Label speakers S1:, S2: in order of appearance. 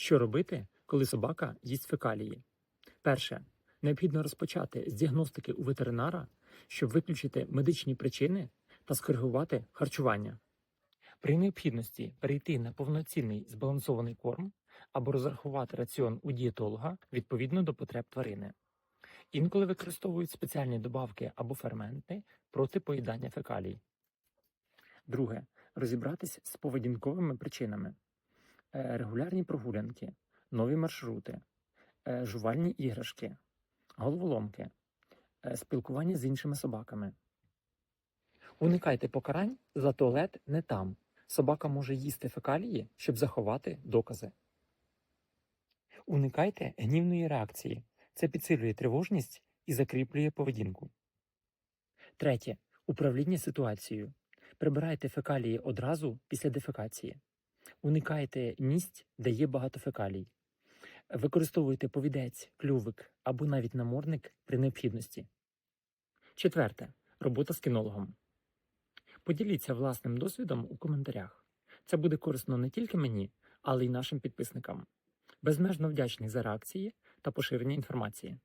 S1: Що робити, коли собака їсть фекалії? Перше. Необхідно розпочати з діагностики у ветеринара, щоб виключити медичні причини та скоригувати харчування. При необхідності перейти на повноцінний збалансований корм або розрахувати раціон у дієтолога відповідно до потреб тварини. Інколи використовують спеціальні добавки або ферменти проти поїдання фекалій. Друге. Розібратись з поведінковими причинами. Е, Регулярні прогулянки, нові маршрути, е, жувальні іграшки, головоломки, е, спілкування з іншими собаками. Уникайте покарань за туалет не там. Собака може їсти фекалії, щоб заховати докази. Уникайте гнівної реакції. Це підсилює тривожність і закріплює поведінку. Третє. Управління ситуацією. Прибирайте фекалії одразу після дефекації. Уникайте місць, де є багато фекалій. Використовуйте повідець, клювик або навіть намордник при необхідності. Четверте. Робота з кінологом. Поділіться власним досвідом у коментарях. Це буде корисно не тільки мені, але й нашим підписникам. Безмежно вдячний за реакції та поширення інформації.